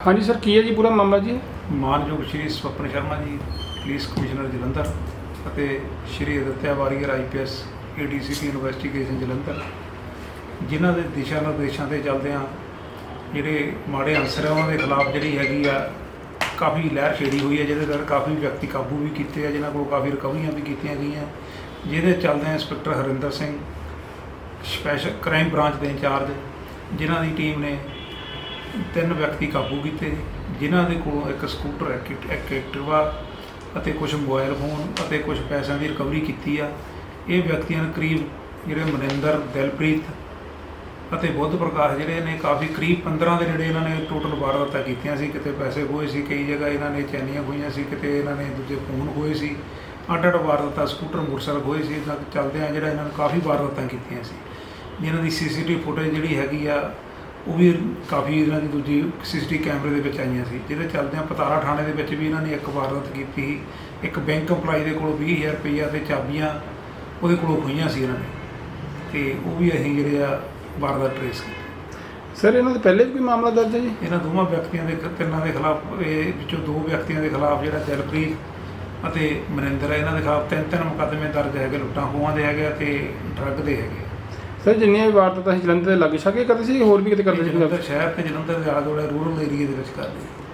ਹਾਂਜੀ ਸਰ, ਕੀ ਹੈ ਜੀ ਪੂਰਾ ਮਾਮਲਾ ਜੀ? ਮਾਨਯੋਗ ਸ਼੍ਰੀ ਸਵਪਨ ਸ਼ਰਮਾ ਜੀ, ਪੁਲਿਸ ਕਮਿਸ਼ਨਰ ਜਲੰਧਰ ਅਤੇ Shri Aditya Warrier IPS ADCP investigation Jalandhar, ਜਿਨ੍ਹਾਂ ਦੇ ਦਿਸ਼ਾ ਨਿਰਦੇਸ਼ਾਂ ਤੇ ਚੱਲਦਿਆਂ ਜਿਹੜੇ ਮਾੜੇ ਅਨਸਰ ਆ, ਉਹਨਾਂ ਦੇ ਖਿਲਾਫ ਜਿਹੜੀ ਹੈਗੀ ਆ, ਕਾਫੀ ਲਹਿਰ ਛੇੜੀ ਹੋਈ ਹੈ, ਜਿਹਦੇ ਨਾਲ ਕਾਫੀ ਵਿਅਕਤੀ ਕਾਬੂ ਵੀ ਕੀਤੇ ਆ, ਜਿਨ੍ਹਾਂ ਕੋਲ ਕਾਫੀ ਰਿਕਵਰੀਆਂ ਵੀ ਕੀਤੀਆਂ ਗਈਆਂ। ਜਿਹਦੇ ਚੱਲਦਿਆਂ inspector Harinder Singh, special crime branch ਦੇ ਇੰਚਾਰਜ, ਜਿਨ੍ਹਾਂ ਦੀ ਟੀਮ ਨੇ ਤਿੰਨ ਵਿਅਕਤੀ ਕਾਬੂ ਕੀਤੇ, ਜਿਨ੍ਹਾਂ ਦੇ ਕੋਲੋਂ ਇੱਕ ਸਕੂਟਰ, ਇੱਕ ਐਕਟਿਵਾ ਅਤੇ ਕੁਝ ਮੋਬਾਈਲ ਫੋਨ ਅਤੇ ਕੁਝ ਪੈਸਿਆਂ ਦੀ ਰਿਕਵਰੀ ਕੀਤੀ ਆ। ਇਹ ਵਿਅਕਤੀਆਂ ਨੇ ਕਰੀਬ ਜਿਹੜੇ ਮਨਿੰਦਰ, ਦਿਲਪ੍ਰੀਤ ਅਤੇ ਬੁੱਧ ਪ੍ਰਕਾਸ਼ ਜਿਹੜੇ ਨੇ, ਕਾਫੀ ਕਰੀਬ 15 ਦੇ ਨੇੜੇ ਇਹਨਾਂ ਨੇ ਟੋਟਲ ਵਾਰਦਾਤਾਂ ਕੀਤੀਆਂ ਸੀ। ਕਿਤੇ ਪੈਸੇ ਖੋਏ ਸੀ, ਕਈ ਜਗ੍ਹਾ ਇਹਨਾਂ ਨੇ ਚੈਨੀਆਂ ਖੋਈਆਂ ਸੀ, ਕਿਤੇ ਇਹਨਾਂ ਨੇ ਦੂਜੇ ਫੋਨ ਖੋਏ ਸੀ। ਅੱਡ ਅੱਡ ਵਾਰਦਾਤਾਂ, ਸਕੂਟਰ, ਮੋਟਰਸਾਈਕਲ ਖੋਏ ਸੀ। ਇਦਾਂ ਚੱਲਦੇ ਆ ਜਿਹੜਾ ਇਹਨਾਂ ਨੇ ਕਾਫੀ ਵਾਰਦਾਤਾਂ ਕੀਤੀਆਂ ਸੀ। ਜਿਨ੍ਹਾਂ ਦੀ ਸੀਸੀਟੀਵੀ ਫੁਟੇਜ ਜਿਹੜੀ ਹੈਗੀ ਆ ਉਹ ਵੀ ਕਾਫੀ ਇਹਨਾਂ ਦੀ ਦੂਜੀ ਸੀਸੀਟੀਵੀ ਕੈਮਰੇ ਦੇ ਵਿੱਚ ਆਈਆਂ ਸੀ ਜਿਹਦੇ ਚੱਲਦਿਆਂ ਪਤਾਰਾ ਥਾਣੇ ਦੇ ਵਿੱਚ ਵੀ ਇਹਨਾਂ ਨੇ ਇੱਕ ਵਾਰਦਾਤ ਕੀਤੀ ਸੀ। ਇੱਕ ਬੈਂਕ EMPLOYE ਦੇ ਕੋਲੋਂ 20000 ਰੁਪਈਆ ਤੇ ਚਾਬੀਆਂ ਉਹਦੇ ਕੋਲੋਂ ਖੋਈਆਂ ਸੀ ਇਹਨਾਂ ਨੇ ਤੇ ਉਹ ਵੀ ਅਸੀਂ ਜਿਹੜੇ ਆ ਵਾਰਦਾਤ ਟ੍ਰੇਸ ਕੀਤੀ। ਸਰ ਇਹਨਾਂ ਦੇ ਪਹਿਲੇ ਵੀ ਕੋਈ ਮਾਮਲਾ ਦਰਜ ਹੈ ਜੀ? ਇਹਨਾਂ ਦੋਵਾਂ ਵਿਅਕਤੀਆਂ ਦੇ ਤਿੰਨਾਂ ਦੇ ਖਿਲਾਫ ਇਹ ਵਿੱਚੋਂ ਦੋ ਵਿਅਕਤੀਆਂ ਦੇ ਖਿਲਾਫ ਜਿਹੜਾ ਦਿਲਪ੍ਰੀਤ ਅਤੇ ਮਨਿੰਦਰ ਹੈ ਇਹਨਾਂ ਦੇ ਖਿਲਾਫ ਤਿੰਨ ਤਿੰਨ ਮੁਕੱਦਮੇ ਦਰਜ ਹੈਗੇ ਲੁੱਟਾਂ ਖੋਹਾਂ ਦੇ ਹੈਗੇ ਤੇ ਡਰੱਗ ਦੇ ਹੈਗੇ ਸਰ ਜਿੰਨੀਆਂ ਵੀ ਵਾਰਦਾਤਾਂ ਅਸੀਂ ਜਲੰਧਰ ਦੇ ਲੱਗ ਛਕੇ ਕਰਦੇ ਸੀ? ਹੋਰ ਵੀ ਕਿਤੇ ਕਰਦੇ ਸੀ ਜਲੰਧਰ ਸ਼ਹਿਰ ਤੇ ਜਲੰਧਰ ਦੇ ਆਲੇ ਦੁਆਲੇ ਰੂਰਲ ਏਰੀਆ ਦੇ ਵਿੱਚ ਕਰਦੇ